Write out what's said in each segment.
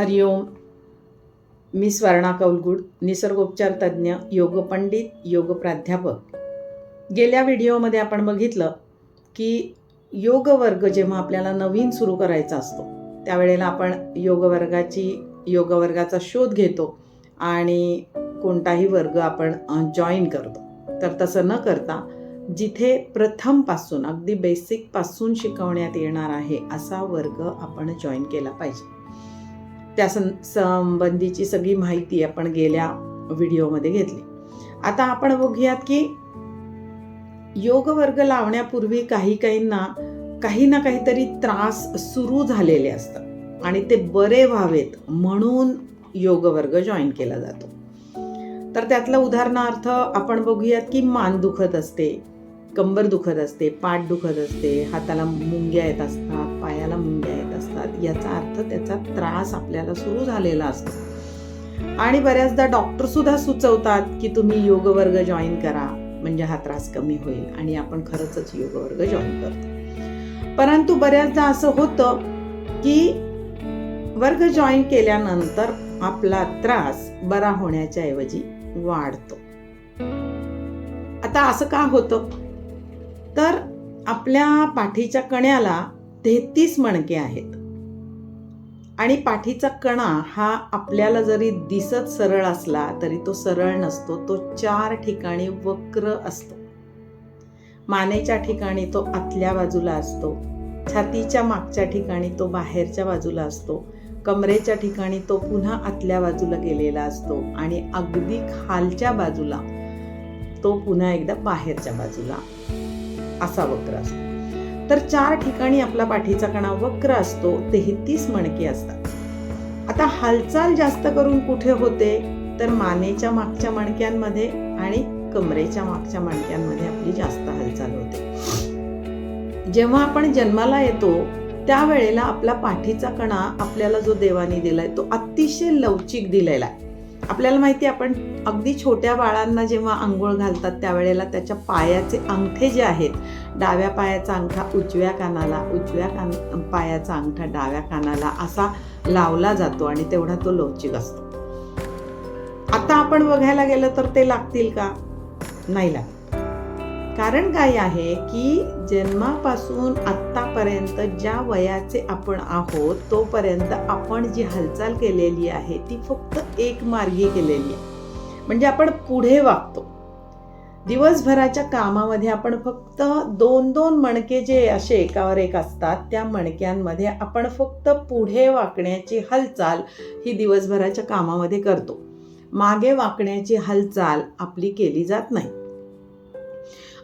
हरिओम मी स्वर्णा कौलगुड निसर्गोपचार तज्ज्ञ योग पंडित योग प्राध्यापक. गेल्या व्हिडिओमध्ये आपण बघितलं की योग वर्ग जेव्हा आपल्याला नवीन सुरू करायचा असतो त्यावेळेला आपण योग वर्गाची योग वर्गाचा शोध घेतो आणि कोणताही वर्ग आपण जॉईन करतो. तर तसं न करता जिथे प्रथमपासून अगदी बेसिकपासून शिकवण्यात येणार आहे असा वर्ग आपण जॉईन केला पाहिजे. त्या सं संबंधीची सगळी माहिती आपण गेल्या व्हिडिओमध्ये घेतली. आता आपण बघूयात की योग वर्ग लावण्यापूर्वी काही काहींना काही ना काहीतरी त्रास सुरू झालेले असतात आणि ते बरे व्हावेत म्हणून योग वर्ग जॉईन केला जातो. तर त्यातलं उदाहरणार्थ आपण बघूयात की मान दुखत असते कंबर दुखत असते पाठ दुखत असते हाताला मुंग्या येत असतात पायाला मुंग्या याचा अर्थ त्याचा त्रास आपल्याला सुरू झालेला असतो. आणि बऱ्याचदा डॉक्टर सुद्धा सुचवतात की तुम्ही योग वर्ग जॉईन करा म्हणजे हा त्रास कमी होईल आणि आपण खरंच योग वर्ग जॉईन करतो. परंतु बऱ्याचदा असं होतं की वर्ग जॉईन केल्यानंतर आपला त्रास बरा होण्याच्या ऐवजी वाढतो. आता असं का होतं? तर आपल्या पाठीच्या कण्याला तेहतीस मणके आहेत. आणि पाठीचा कणा हा आपल्याला जरी दिसत सरळ असला तरी तो सरळ नसतो. तो चार ठिकाणी वक्र असतो. मानेच्या ठिकाणी तो आतल्या बाजूला असतो. छातीच्या मागच्या ठिकाणी तो बाहेरच्या बाजूला असतो. कमरेच्या ठिकाणी तो पुन्हा आतल्या बाजूला गेलेला असतो. आणि अगदी खालच्या बाजूला तो पुन्हा एकदा बाहेरच्या बाजूला असा वक्र असतो. तर चार ठिकाणी आपला पाठीचा कणा वक्र असतो तेहतीस मणके असतात. आता हालचाल जास्त करून कुठे होते? तर मानेच्या मागच्या मणक्यांमध्ये आणि कमरेच्या मागच्या मणक्यांमध्ये आपली जास्त हालचाल होते. जेव्हा आपण जन्माला येतो त्यावेळेला आपला पाठीचा कणा आपल्याला जो देवाने दिलाय तो अतिशय लवचिक दिलेला आहे. आपल्याला माहिती आहे आपण अगदी छोट्या बाळांना जेव्हा आंघोळ घालतात त्यावेळेला त्याच्या पायाचे अंगठे जे आहेत डाव्या पायाचा अंगठा उजव्या कानाला उजव्या कान पायाचा अंगठा डाव्या कानाला असा लावला जातो आणि तेवढा तो लवचिक असतो. आता आपण बघायला गेलं तर ते लागतील का? नाही लागत. कारण काय आहे की जन्मापासून आत्तापर्यंत ज्या वयाचे आपण आहोत तोपर्यंत आपण जी हालचाल केलेली आहे ती फक्त एक मार्गी केलेली आहे. म्हणजे आपण पुढे वागतो. दिवसभराच्या कामामध्ये आपण फक्त दोन दोन मणके जे असे एकावर एक असतात त्या मणक्यांमध्ये आपण फक्त पुढे वाकण्याची हालचाल ही दिवसभराच्या कामामध्ये करतो. मागे वाकण्याची हालचाल आपली केली जात नाही.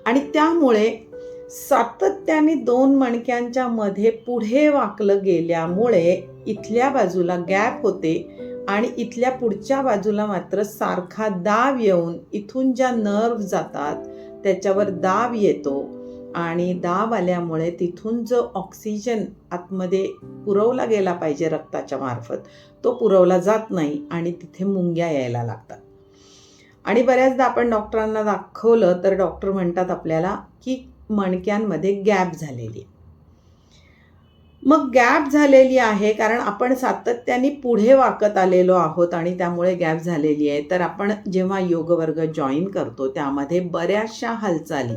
आणि त्यामुळे सातत्याने दोन मणक्यांच्या मध्ये पुढे वाकलं गेल्यामुळे इथल्या बाजूला गॅप होते आणि इथल्या पुढच्या बाजूला मात्र सारखा दाब येऊन इथून ज्या नर्व जातात त्याच्यावर दाब येतो. आणि दाब आल्यामुळे तिथून जो ऑक्सिजन आतमध्ये पुरवला गेला पाहिजे रक्ताच्या मार्फत तो पुरवला जात नाही आणि तिथे मुंग्या यायला लागतात. आणि बऱ्याचदा आपण डॉक्टरांना दाखवलं तर डॉक्टर म्हणतात आपल्याला की मणक्यांमध्ये गॅप झालेली मग गॅप झालेली आहे कारण आपण सातत्याने पुढे वाकत आलेलो आहोत आणि त्यामुळे गॅप झालेली आहे. तर आपण जेव्हा योग वर्ग जॉईन करतो त्यामध्ये बऱ्याचशा हालचाली.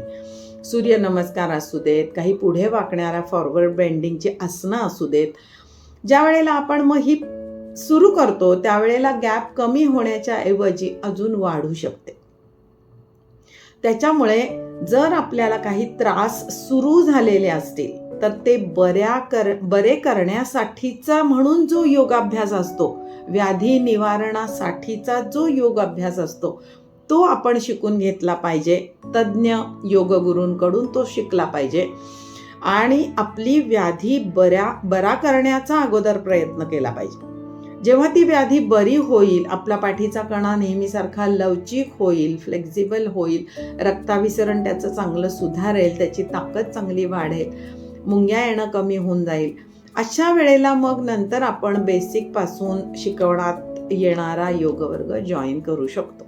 सूर्यनमस्कार असू देत काही पुढे वाकणाऱ्या फॉरवर्ड बेंडिंगची आसनं असू देत ज्या वेळेला आपण मग ही सुरू करतो त्यावेळेला गॅप कमी होण्याच्या ऐवजी अजून वाढू शकते. त्याच्यामुळे जर आपल्याला काही त्रास सुरू झालेले असतील तर ते बऱ्या कर बरे करण्यासाठीचा म्हणून जो योगाभ्यास असतो व्याधी निवारणासाठीचा जो योगाभ्यास असतो तो आपण शिकून घेतला पाहिजे. तज्ज्ञ योगगुरूंकडून तो शिकला पाहिजे. आणि आपली व्याधी बऱ्या बरा करण्याचा अगोदर प्रयत्न केला पाहिजे. जेव्हा ती व्याधी बरी होईल आपला पाठीचा कणा नेहमीसारखा लवचिक होईल फ्लेक्झिबल होईल रक्ताभिसरण त्याचं चांगलं सुधारेल त्याची ताकद चांगली वाढेल मुंग्या येणं कमी होऊन जाईल. अशा वेळेला मग नंतर आपण बेसिकपासून शिकवण्यात येणारा योगवर्ग जॉईन करू शकतो.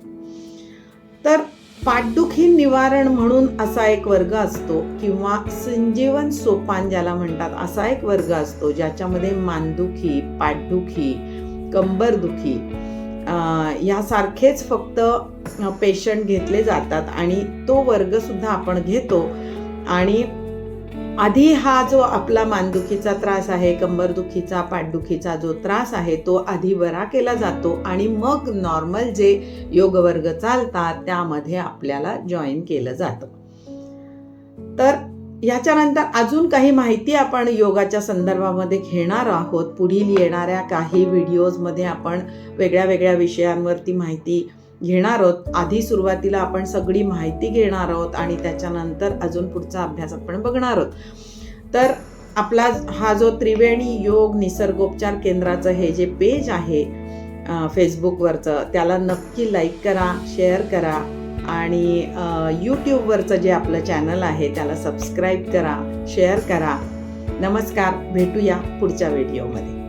तर पाठदुखी निवारण म्हणून असा एक वर्ग असतो किंवा संजीवन सोपान ज्याला म्हणतात असा एक वर्ग असतो ज्याच्यामध्ये मानदुखी पाठदुखी कंबरदुखी यासारखेच फक्त पेशंट घेतले जातात आणि तो वर्गसुद्धा आपण घेतो. आणि आधी हा जो आपला मानदुखीचा त्रास आहे कंबरदुखीचा पाठदुखीचा जो त्रास आहे तो आधी बरा केला जातो आणि मग नॉर्मल जे योग वर्ग चालतात त्यामध्ये आपल्याला जॉईन केलं जातं. तर याच्यानंतर अजून काही माहिती आपण योगाच्या संदर्भामध्ये घेणार आहोत. पुढील येणाऱ्या काही व्हिडिओजमध्ये आपण वेगळ्या वेगळ्या विषयांवरती माहिती घेणार आहोत. आधी सुरुवातीला आपण सगळी माहिती घेणार आहोत आणि त्याच्यानंतर अजून पुढचा अभ्यास आपण बघणार आहोत. तर आपला हा जो त्रिवेणी योग निसर्गोपचार केंद्राचं हे जे पेज आहे फेसबुकवरचं त्याला नक्की लाईक करा शेअर करा. आणि यूट्यूबवरचं जे आपलं चॅनल आहे त्याला सबस्क्राईब करा शेअर करा. नमस्कार भेटूया पुढच्या व्हिडिओमध्ये